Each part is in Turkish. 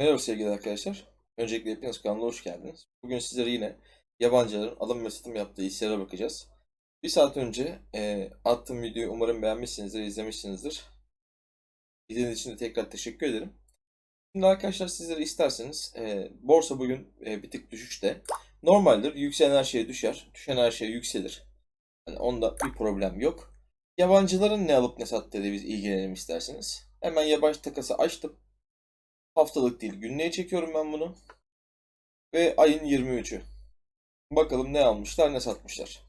Merhaba sevgili arkadaşlar. Öncelikle hepiniz kanalına hoş geldiniz. Bugün sizlere yine yabancıların alım ve satım yaptığı hisselere bakacağız. Bir saat önce e, attığım videoyu umarım beğenmişsinizdir, izlemişsinizdir. İzlediğiniz için de tekrar teşekkür ederim. Şimdi arkadaşlar sizlere isterseniz e, borsa bugün e, bir tık düşüşte. Normaldir yükselen her şeye düşer, düşen her şeye yükselir. Yani onda bir problem yok. Yabancıların ne alıp ne sattığıyla biz ilgilenelim isterseniz. Hemen yabancı takası açtım. Haftalık değil günlüğe çekiyorum ben bunu. Ve ayın 23'ü. Bakalım ne almışlar ne satmışlar.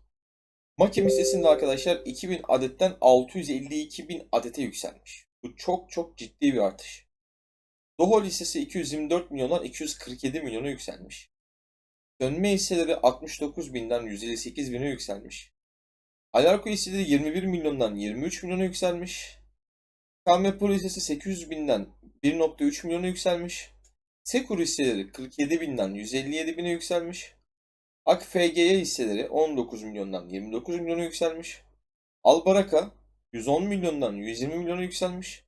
Makim hissesinde arkadaşlar 2000 adetten 652 bin adete yükselmiş. Bu çok çok ciddi bir artış. Dohol hissesi 224 milyondan 247 milyona yükselmiş. Dönme hisseleri 69 binden 158 bine yükselmiş. Alarko hisseleri 21 milyondan 23 milyona yükselmiş. Pro hissesi 800 binden 1.3 milyona yükselmiş. Sekur hisseleri 47 binden 157 bine yükselmiş. AKFGY hisseleri 19 milyondan 29 milyona yükselmiş. Albaraka 110 milyondan 120 milyona yükselmiş.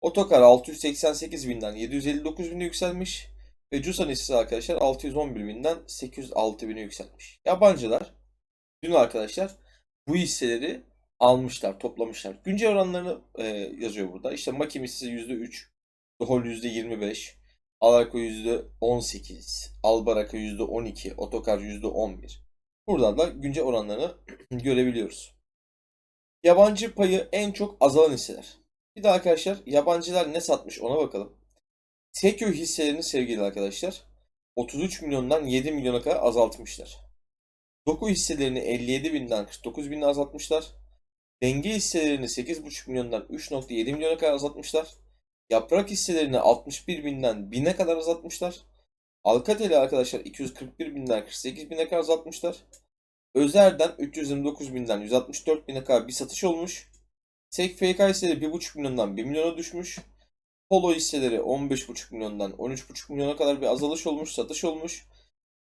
Otokar 688 binden 759 bine yükselmiş. Ve Cusan hissesi arkadaşlar 611 binden 806 bine yükselmiş. Yabancılar dün arkadaşlar bu hisseleri almışlar, toplamışlar. Güncel oranlarını e, yazıyor burada. İşte Makim hissesi %3, Dohol %25, Alarko %18, Albaraka %12, Otokar %11. Buradan da güncel oranlarını görebiliyoruz. Yabancı payı en çok azalan hisseler. Bir de arkadaşlar yabancılar ne satmış ona bakalım. Sekö hisselerini sevgili arkadaşlar 33 milyondan 7 milyona kadar azaltmışlar. Doku hisselerini 57 binden 49 bine azaltmışlar. Denge hisselerini 8,5 milyondan 3.7 milyona kadar azaltmışlar. Yaprak hisselerini 61 binden 1000'e kadar azaltmışlar. Alcatel'i arkadaşlar 241 binden 48 bine kadar azaltmışlar. Özer'den 329 binden 164 bine kadar bir satış olmuş. SEK FK hisseleri 1,5 milyondan 1 milyona düşmüş. Polo hisseleri 15,5 milyondan 13,5 milyona kadar bir azalış olmuş, satış olmuş.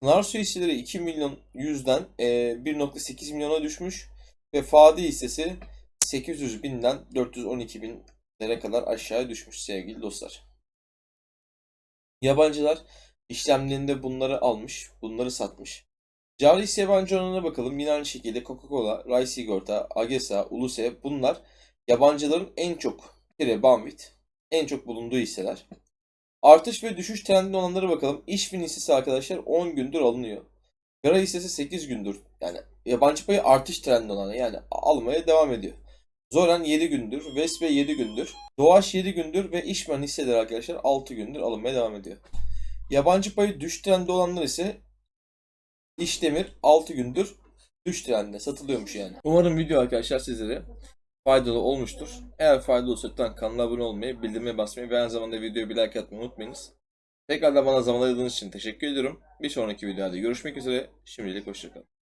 Narsu hisseleri 2 milyon 100'den e, 1.8 milyona düşmüş. Ve Fadi hissesi 800 binden 412 binlere kadar aşağıya düşmüş sevgili dostlar. Yabancılar işlemlerinde bunları almış, bunları satmış. Hisse yabancı oranına bakalım. Yine aynı şekilde Coca-Cola, Ray Sigorta, Agesa, Uluse bunlar yabancıların en çok Kire, Banvit en çok bulunduğu hisseler. Artış ve düşüş trendinde olanlara bakalım. İşvin hissesi arkadaşlar 10 gündür alınıyor. Gara hissesi 8 gündür. Yani yabancı payı artış trendinde olan yani almaya devam ediyor. Zoran 7 gündür, Vespe 7 gündür, Doğaç 7 gündür ve İşmen hisseleri arkadaşlar 6 gündür alınmaya devam ediyor. Yabancı payı düş trendinde olanlar ise İşdemir 6 gündür düş trendinde satılıyormuş yani. Umarım video arkadaşlar sizlere faydalı olmuştur. Eğer faydalı olsa lütfen kanala abone olmayı, bildirime basmayı ve aynı zamanda videoya bir like atmayı unutmayınız. Tekrardan bana zaman ayırdığınız için teşekkür ediyorum. Bir sonraki videoda görüşmek üzere. Şimdilik hoşçakalın.